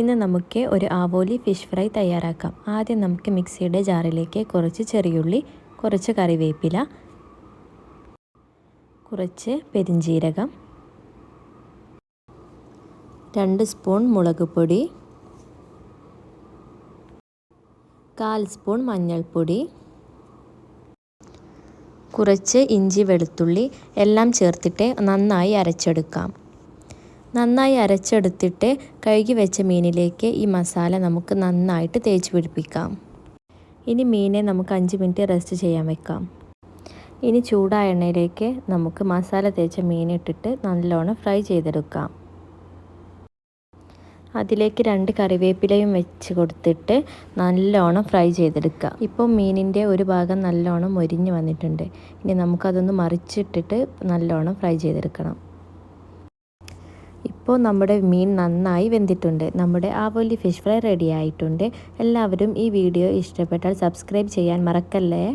ഇന്ന് നമുക്ക് ഒരു ആവോലി ഫിഷ് ഫ്രൈ തയ്യാറാക്കാം. ആദ്യം നമുക്ക് മിക്സിയുടെ ജാറിലേക്ക് കുറച്ച് ചെറിയുള്ളി കുറച്ച് കറിവേപ്പില കുറച്ച് പെരിഞ്ജീരകം രണ്ട് സ്പൂൺ മുളക് പൊടി കാൽ സ്പൂൺ മഞ്ഞൾപ്പൊടി കുറച്ച് ഇഞ്ചി വെളുത്തുള്ളി എല്ലാം ചേർത്തിട്ട് നന്നായി അരച്ചെടുക്കാം. നന്നായി അരച്ചെടുത്തിട്ട് കഴുകി വെച്ച മീനിലേക്ക് ഈ മസാല നമുക്ക് നന്നായിട്ട് തേച്ച് പിടിപ്പിക്കാം. ഇനി മീനെ നമുക്ക് അഞ്ച് മിനിറ്റ് റെസ്റ്റ് ചെയ്യാൻ വെക്കാം. ഇനി ചൂടായ എണ്ണയിലേക്ക് നമുക്ക് മസാല തേച്ച മീനിട്ടിട്ട് നല്ലോണം ഫ്രൈ ചെയ്തെടുക്കാം. അതിലേക്ക് രണ്ട് കറിവേപ്പിലയും വെച്ച് കൊടുത്തിട്ട് നല്ലോണം ഫ്രൈ ചെയ്തെടുക്കുക ഇപ്പോൾ മീനിന്റെ ഒരു ഭാഗം നല്ലോണം മൊരിഞ്ഞ് വന്നിട്ടുണ്ട്. ഇനി നമുക്കതൊന്ന് മറിച്ചിട്ടിട്ട് നല്ലോണം ഫ്രൈ ചെയ്തെടുക്കണം. ഇപ്പോൾ നമ്മുടെ മീൻ നന്നായി വെന്തിട്ടുണ്ട്. നമ്മുടെ ആവോലി ഫിഷ് ഫ്രൈ റെഡി ആയിട്ടുണ്ട്. എല്ലാവരും ഈ വീഡിയോ ഇഷ്ടപ്പെട്ടാൽ സബ്സ്ക്രൈബ് ചെയ്യാൻ മറക്കല്ലേ?